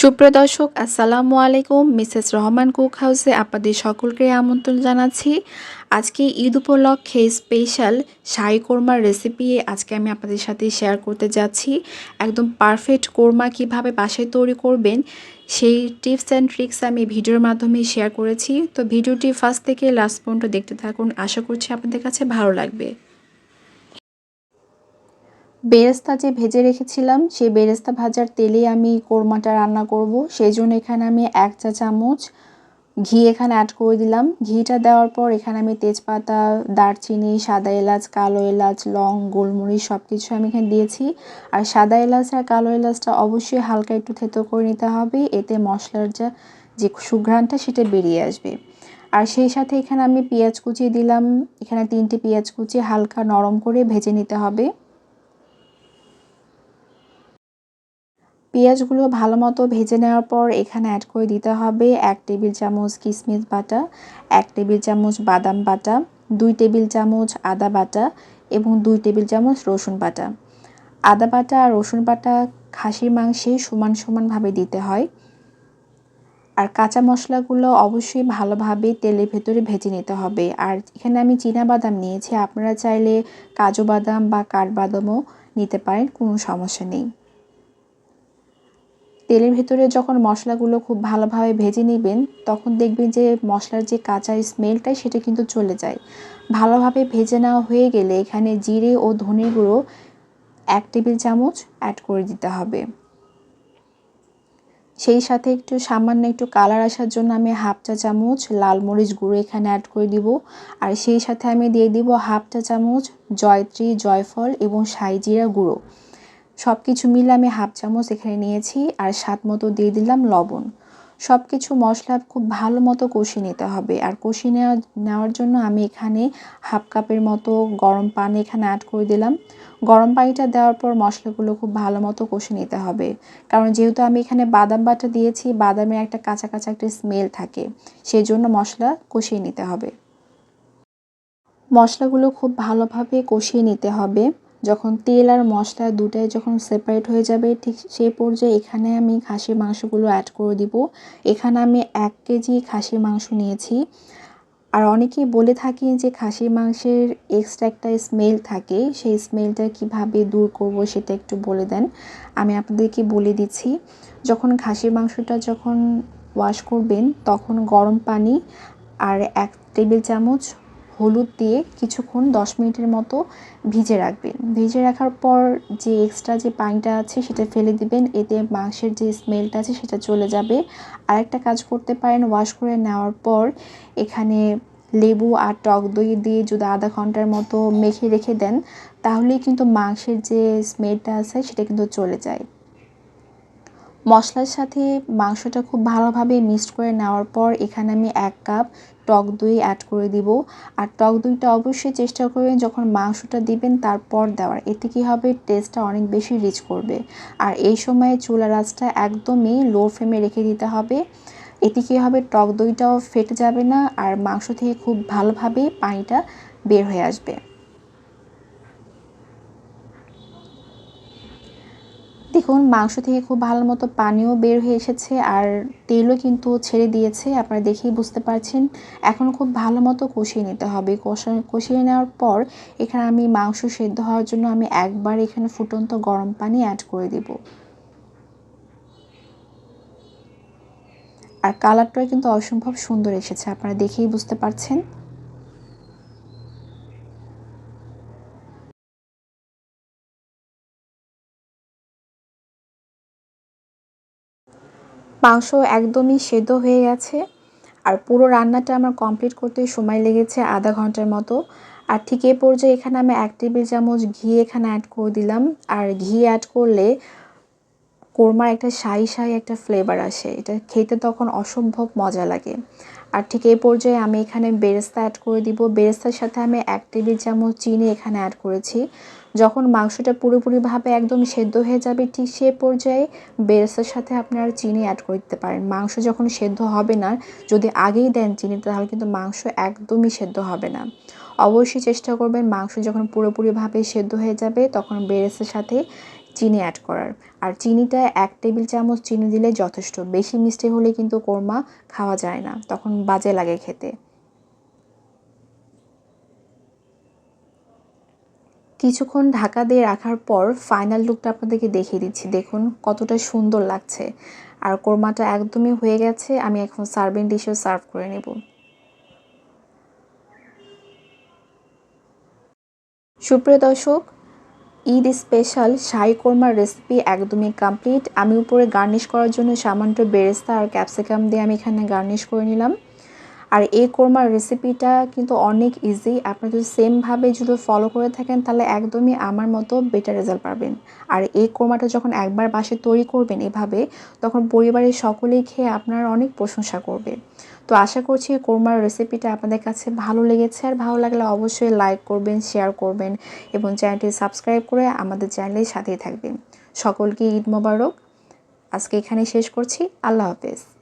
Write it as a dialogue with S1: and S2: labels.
S1: সুপ্রিয় দর্শক, আসসালামু আলাইকুম। মিসেস রহমান কুক হাউসে আপনাদের সকলকে আমন্ত্রণ জানাচ্ছি। আজকে ঈদ উপলক্ষে স্পেশাল শাহি কোরমার রেসিপি আজকে আমি আপনাদের সাথে শেয়ার করতে যাচ্ছি। একদম পারফেক্ট কোরমা কীভাবে বাসায় তৈরি করবেন, সেই টিপস অ্যান্ড ট্রিক্স আমি ভিডিওর মাধ্যমে শেয়ার করেছি। তো ভিডিওটি ফার্স্ট থেকে লাস্ট পর্যন্ত দেখতে থাকুন। আশা করছি আপনাদের কাছে ভালো লাগবে। বেরেস্তা যে ভেজে রেখেছিলাম সেই বেরেস্তা ভাজার তেলে আমি কোরমাটা রান্না করব। সেই জন্য এখানে আমি এক চা চামচ ঘি এখানে অ্যাড করে দিলাম। ঘিটা দেওয়ার পর এখানে আমি তেজপাতা, দারচিনি, সাদা এলাচ, কালো এলাচ, লং, গোলমরিচ সব কিছু আমি এখানে দিয়েছি। আর সাদা এলাচ আর কালো এলাচটা অবশ্যই হালকা একটু থেতো করে নিতে হবে, এতে মশলার যা, যে সুঘ্রাণটা সেটা বেরিয়ে আসবে। আর সেই সাথে এখানে আমি পেঁয়াজ কুচি দিলাম। এখানে তিনটে পেঁয়াজ কুচি হালকা নরম করে ভেজে নিতে হবে। পেঁয়াজগুলো ভালো মতো ভেজে নেওয়ার পর এখানে অ্যাড করে দিতে হবে এক টেবিল চামচ কিশমিশ বাটা, এক টেবিল চামচ বাদাম বাটা, দুই টেবিল চামচ আদা বাটা এবং দুই টেবিল চামচ রসুন বাটা। আদা বাটা আর রসুন বাটা খাসির মাংসে সমান সমানভাবে দিতে হয়। আর কাঁচা মশলাগুলো অবশ্যই ভালোভাবে তেলের ভেতরে ভেজে নিতে হবে। আর এখানে আমি চীনা বাদাম নিয়েছি, আপনারা চাইলে কাজু বাদাম বা কাঠবাদামও নিতে পারেন, কোনো সমস্যা নেই। তেলের ভেতরে যখন মশলাগুলো খুব ভালোভাবে ভেজে নেবেন, তখন দেখবেন যে মশলার যে কাঁচা স্মেলটাই সেটা কিন্তু চলে যায়। ভালোভাবে ভেজে নেওয়া হয়ে গেলে এখানে জিরে ও ধনে গুঁড়ো এক টেবিল চামচ অ্যাড করে দিতে হবে। সেই সাথে একটু সামান্য একটু কালার আসার জন্য আমি হাফ চা চামচ লাল মরিচ গুঁড়ো এখানে অ্যাড করে দিব। আর সেই সাথে আমি দিয়ে দিব হাফ চা চামচ জয়ত্রী, জয়ফল এবং সাইজিরা গুঁড়ো। সব কিছু মিলে আমি হাফ চামচ এখানে নিয়েছি আর স্বাদ মতো দিয়ে দিলাম লবণ। সব কিছু মশলা খুব ভালো মতো কষিয়ে নিতে হবে। আর কষিয়ে নেওয়া, নেওয়ার জন্য আমি এখানে হাফ কাপের মতো গরম পানি এখানে অ্যাড করে দিলাম। গরম পানিটা দেওয়ার পর মশলাগুলো খুব ভালো মতো কষে নিতে হবে। কারণ যেহেতু আমি এখানে বাদাম বাটা দিয়েছি, বাদামের একটা কাঁচা কাঁচা একটা স্মেল থাকে। সেই জন্য মশলা কষিয়ে নিতে হবে। মশলাগুলো খুব ভালোভাবে কষিয়ে নিতে হবে। যখন তেল আর মশলা দুটাই যখন সেপারেট হয়ে যাবে, ঠিক সেই পর্যায়ে এখানে আমি খাসির মাংসগুলো অ্যাড করে দিব। এখানে আমি এক কেজি খাসির মাংস নিয়েছি। আর অনেকেই বলে থাকি যে খাসির মাংসের এক্সট্রা একটা স্মেল থাকে। সেই স্মেলটা কীভাবে দূর করব সেটা একটু বলে দেন। আমি আপনাদেরকে বলে দিচ্ছি, যখন খাসির মাংসটা যখন ওয়াশ করবেন, তখন গরম পানি আর এক টেবিল চামচ হলুদ দিয়ে কিছুক্ষণ দশ মিনিটের মতো ভিজে রাখবেন। ভিজে রাখার পর যে এক্সট্রা যে পানিটা আছে সেটা ফেলে দিবেন। এতে মাংসের যে স্মেলটা আছে সেটা চলে যাবে। আরেকটা কাজ করতে পারেন ওয়াশ করে নেওয়ার পর এখানে লেবু আর টক দই দিয়ে যদি আধা ঘণ্টার মতো মেখে রেখে দেন, তাহলেই কিন্তু মাংসের যে স্মেলটা আছে সেটা কিন্তু চলে যায়। মশলার সাথে মাংসটা খুব ভালোভাবে মিক্সড করে নেওয়ার পর এখানে আমি এক কাপ টক দই অ্যাড করে দিব। আর টক দইটা অবশ্যই চেষ্টা করবেন যখন মাংসটা দিবেন তারপর দেওয়ার। এতে কী হবে? টেস্টটা অনেক বেশি রিচ করবে। আর এই সময় চুলা রাসটা একদমই লো ফ্লেমে রেখে দিতে হবে। এতে কী হবে? টক দইটাও ফেটে যাবে না। আর মাংস থেকে খুব ভালোভাবে পানিটা বের হয়ে আসবে। দেখুন, মাংস থেকে খুব ভালো মতো পানিও বের হয়ে এসেছে আর তেলও কিন্তু ছেড়ে দিয়েছে, আপনারা দেখেই বুঝতে পারছেন। এখন খুব ভালো মতো কষিয়ে নিতে হবে। কষা, কষিয়ে নেওয়ার পর এখানে আমি মাংস সেদ্ধ হওয়ার জন্য আমি একবার এখানে ফুটন্ত গরম পানি অ্যাড করে দেব। আর কালারটাও কিন্তু অসম্ভব সুন্দর এসেছে, আপনারা দেখেই বুঝতে পারছেন। মাংস একদমই সেদ্ধ হয়ে গেছে। আর পুরো রান্নাটা আমার কমপ্লিট করতে সময় লেগেছে আধা ঘণ্টার মতো। আর ঠিক এ পর্যায়ে এখানে আমি এক টেবিল চামচ ঘি এখানে অ্যাড করে দিলাম। আর ঘি অ্যাড করলে কোরমার একটা সাই সাই একটা ফ্লেভার আসে। এটা খেতে তখন অসম্ভব মজা লাগে। আর ঠিক এই পর্যায়ে আমি এখানে বেরেস্তা অ্যাড করে দিব। বেরেস্তার সাথে আমি এক টেবিল চামচ চিনি এখানে অ্যাড করেছি। যখন মাংসটা পুরোপুরিভাবে একদম সেদ্ধ হয়ে যাবে ঠিক সে পর্যায়ে বেরেস্তার সাথে আপনারা চিনি অ্যাড করে দিতে পারেন। মাংস যখন সেদ্ধ হবে না, যদি আগেই দেন চিনি, তাহলে কিন্তু মাংস একদমই সেদ্ধ হবে না। অবশ্যই চেষ্টা করবেন মাংস যখন পুরোপুরিভাবে সেদ্ধ হয়ে যাবে, তখন বেরেস্তার সাথে চিনি অ্যাড করার। আর চিনিটা এক টেবিল চামচ চিনি দিলে যথেষ্ট। বেশি মিষ্টি হলে কিন্তু কোরমা খাওয়া যায় না, তখন বাজে লাগে খেতে। কিছুক্ষণ ঢাকা দিয়ে রাখার পর ফাইনাল লুকটা আপনাদেরকে দেখিয়ে দিচ্ছি। দেখুন কতটা সুন্দর লাগছে। আর কোরমাটা একদমই হয়ে গেছে, আমি এখন সার্ভিং ডিশেও সার্ভ করে নেব। সুপ্রিয় দর্শক, ঈদ স্পেশাল শাহি কোরমার রেসিপি একদমই কমপ্লিট আমি উপরে গার্নিশ করার জন্য সামান্য বেরেস্তা আর ক্যাপসিকাম দিয়ে আমি এখানে গার্নিশ করে নিলাম। আর এই কোরমার রেসিপিটা কিন্তু অনেক ইজি আপনারা যদি সেমভাবে যদি ফলো করে থাকেন, তাহলে একদমই আমার মতো বেটার রেজাল্ট পাবেন। আর এই কোরমাটা যখন একবার বাসে তৈরি করবেন এভাবে, তখন পরিবারের সকলেই খেয়ে আপনার অনেক প্রশংসা করবে। তো আশা করছি কোরমার রেসিপিটা আপনাদের কাছে ভালো লেগেছে। আর ভালো লাগলে অবশ্যই লাইক করবেন শেয়ার করবেন এবং চ্যানেলটি সাবস্ক্রাইব করে আমাদের চ্যানেলের সাথেই থাকবেন। সকলকে ঈদ মোবারক। আজকে এখানে শেষ করছি। আল্লাহ হাফেজ।